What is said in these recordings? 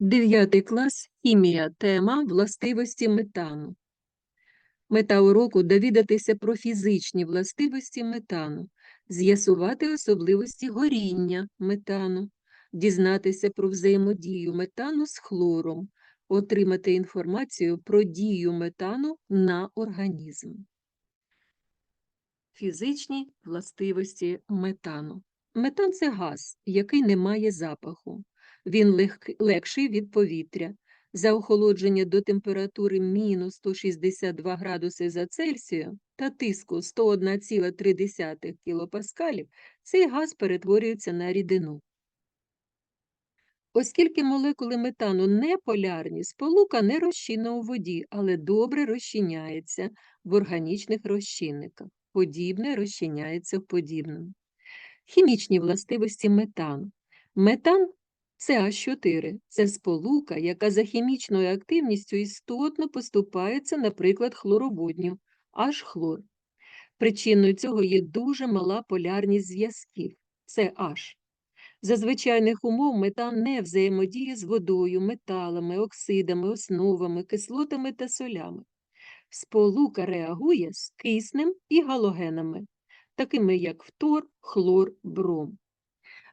Дев'ятий клас хімія. Тема властивості метану. Мета уроку довідатися про фізичні властивості метану, з'ясувати особливості горіння метану, дізнатися про взаємодію метану з хлором, отримати інформацію про дію метану на організм. Фізичні властивості метану. Метан це газ, який не має запаху. Він лег- легший від повітря. За охолодження до температури мінус 162 градуси за Цельсію та тиску 101,3 кілопаскалів цей газ перетворюється на рідину. Оскільки молекули метану не полярні, сполука не розчинна у воді, але добре розчиняється в органічних розчинниках. Подібне розчиняється в подібному. Хімічні властивості метану. Метан CH4 – це сполука, яка за хімічною активністю істотно поступається, наприклад, хлороводню, аж хлор. Причиною цього є дуже мала полярність зв'язків – це H. За звичайних умов метан не взаємодіє з водою, металами, оксидами, основами, кислотами та солями. Сполука реагує з киснем і галогенами, такими як фтор, хлор, бром.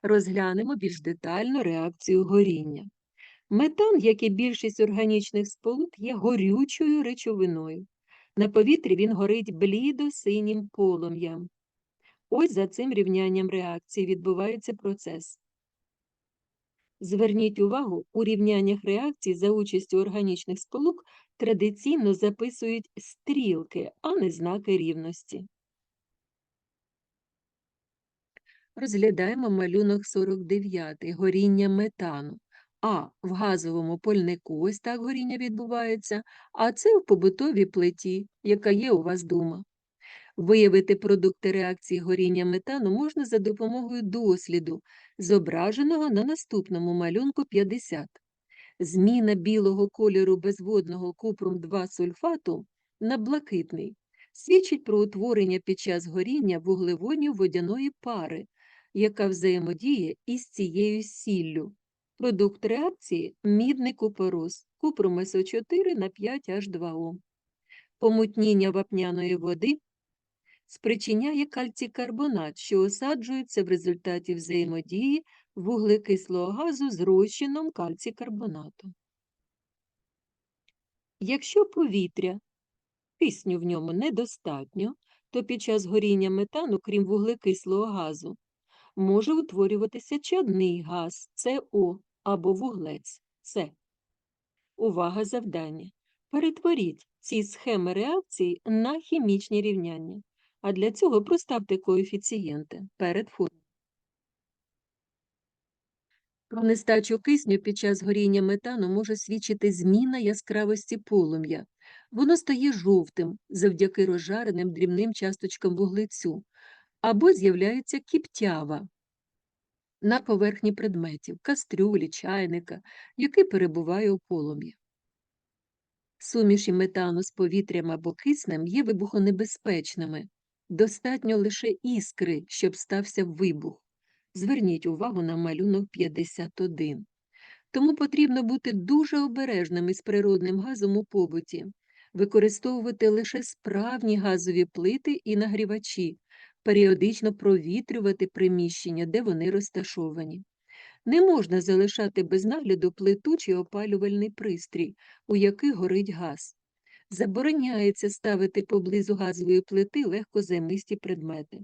Розглянемо більш детально реакцію горіння. Метан, як і більшість органічних сполук, є горючою речовиною. На повітрі він горить блідо-синім полум'ям. Ось за цим рівнянням реакції відбувається процес. Зверніть увагу, у рівняннях реакцій за участю органічних сполук традиційно записують стрілки, а не знаки рівності. Розглядаємо малюнок 49 горіння метану. А в газовому польнику ось так горіння відбувається, а це в побутовій плиті, яка є у вас вдома. Виявити продукти реакції горіння метану можна за допомогою досліду, зображеного на наступному малюнку 50. Зміна білого кольору безводного купром 2 сульфату на блакитний свідчить про утворення під час горіння вуглеводню водяної пари, яка взаємодіє із цією сіллю. Продукт реакції – мідний купорос, купром СО4 на 5H2O. Помутніння вапняної води спричиняє кальцій-карбонат, що осаджується в результаті взаємодії вуглекислого газу з розчином кальцій-карбонату. Якщо повітря, кисню в ньому недостатньо, то під час горіння метану, крім вуглекислого газу, може утворюватися чадний газ СО або вуглець С. Увага завдання. Перетворіть ці схеми реакцій на хімічні рівняння, а для цього проставте коефіцієнти перед формулою. Про нестачу кисню під час горіння метану може свідчити зміна яскравості полум'я. Воно стає жовтим завдяки розжареним дрібним часточкам вуглецю, або з'являється кіптява на поверхні предметів, кастрюлі, чайника, який перебуває у полум'ї. Суміші метану з повітрям або киснем є вибухонебезпечними. Достатньо лише іскри, щоб стався вибух. Зверніть увагу на малюнок 51. Тому потрібно бути дуже обережним із природним газом у побуті, використовувати лише справні газові плити і нагрівачі, періодично провітрювати приміщення, де вони розташовані. Не можна залишати без нагляду плиту чи опалювальний пристрій, у яких горить газ. Забороняється ставити поблизу газової плити легкозаймисті предмети.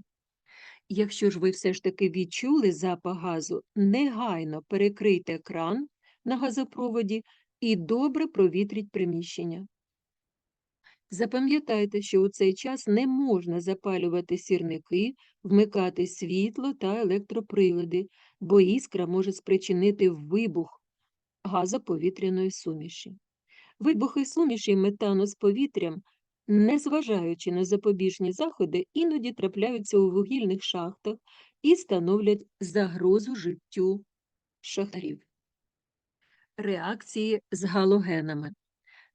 Якщо ж ви все ж таки відчули запах газу, негайно перекрийте кран на газопроводі і добре провітріть приміщення. Запам'ятайте, що у цей час не можна запалювати сірники, вмикати світло та електроприлади, бо іскра може спричинити вибух газоповітряної суміші. Вибухи суміші метану з повітрям, незважаючи на запобіжні заходи, іноді трапляються у вугільних шахтах і становлять загрозу життю шахтарів. Реакції з галогенами.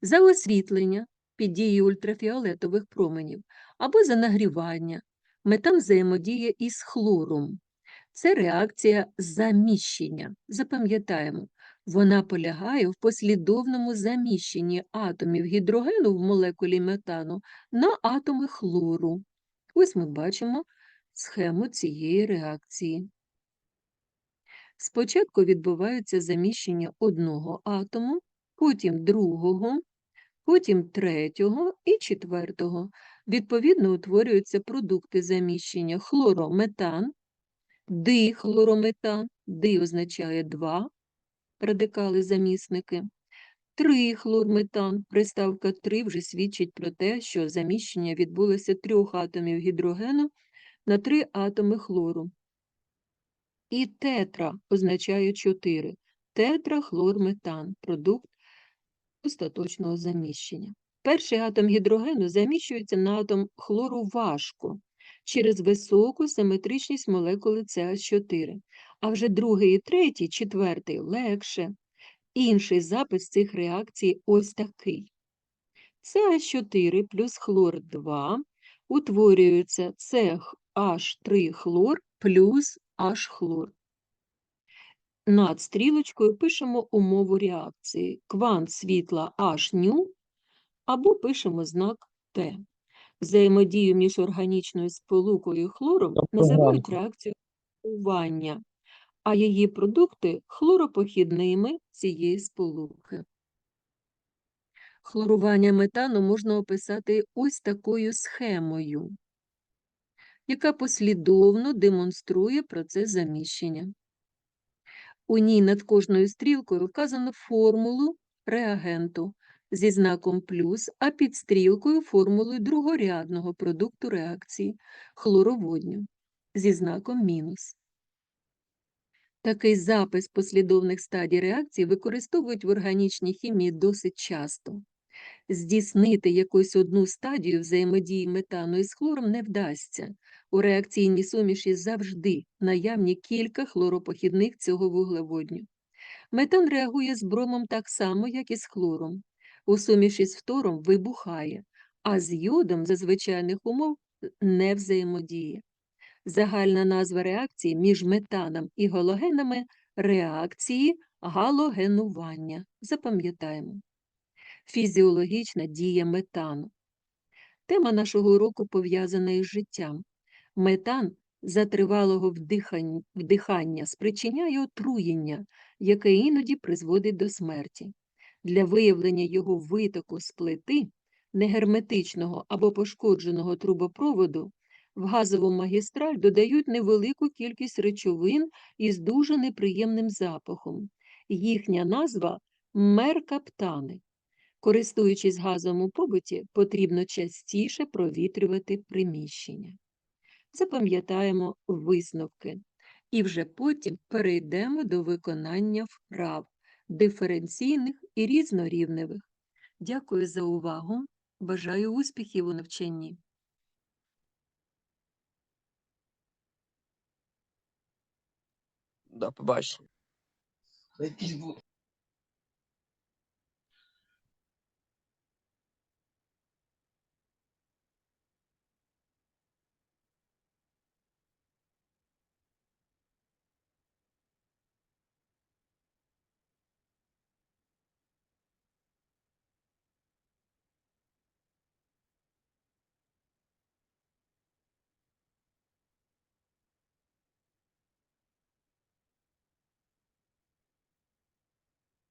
За освітлення під дією ультрафіолетових променів або за нагрівання. Метан взаємодіє із хлором. Це реакція заміщення. Запам'ятаємо, Вона полягає в послідовному заміщенні атомів гідрогену в молекулі метану на атоми хлору. Ось ми бачимо схему цієї реакції. Спочатку відбувається заміщення одного атому, потім другого, потім третього і четвертого. Відповідно, утворюються продукти заміщення хлорометан, дихлорометан, ди означає два радикали-замісники, трихлорметан, приставка 3 вже свідчить про те, що заміщення відбулося трьох атомів гідрогену на три атоми хлору. І тетра означає 4. Тетрахлорметан – продукт остаточного заміщення. Перший атом гідрогену заміщується на атом хлору важко через високу симетричність молекули CH4, а вже другий і третій, четвертий легше. Інший запис цих реакцій ось такий. CH4 плюс хлор 2 утворюється CH3 хлор плюс H-хлор. Над стрілочкою пишемо умову реакції. Квант світла H-ню або пишемо знак Т. Взаємодію між органічною сполукою і хлором називають реакцією хлорування, а її продукти хлоропохідними цієї сполуки. Хлорування метану можна описати ось такою схемою, яка послідовно демонструє процес заміщення. У ній над кожною стрілкою вказано формулу реагенту зі знаком плюс, а під стрілкою формулою другорядного продукту реакції хлороводню зі знаком мінус. Такий запис послідовних стадій реакції використовують в органічній хімії досить часто. Здійснити якусь одну стадію взаємодії метану із хлором не вдасться. У реакційній суміші завжди наявні кілька хлоропохідних цього вуглеводню. Метан реагує з бромом так само, як і з хлором. У суміші з фтором вибухає, а з йодом за звичайних умов не взаємодіє. Загальна назва реакції між метаном і галогенами реакції галогенування. Запам'ятаємо. Фізіологічна дія метану. Тема нашого уроку пов'язана із життям. Метан за тривалого вдихання спричиняє отруєння, яке іноді призводить до смерті. Для виявлення його витоку з плити, негерметичного або пошкодженого трубопроводу, в газову магістраль додають невелику кількість речовин із дуже неприємним запахом. Їхня назва меркаптани. Користуючись газом у побуті, потрібно частіше провітрювати приміщення. Запам'ятаємо висновки. І вже потім перейдемо до виконання вправ диференційних і різнорівневих. Дякую за увагу. Бажаю успіхів у навчанні. До побачення.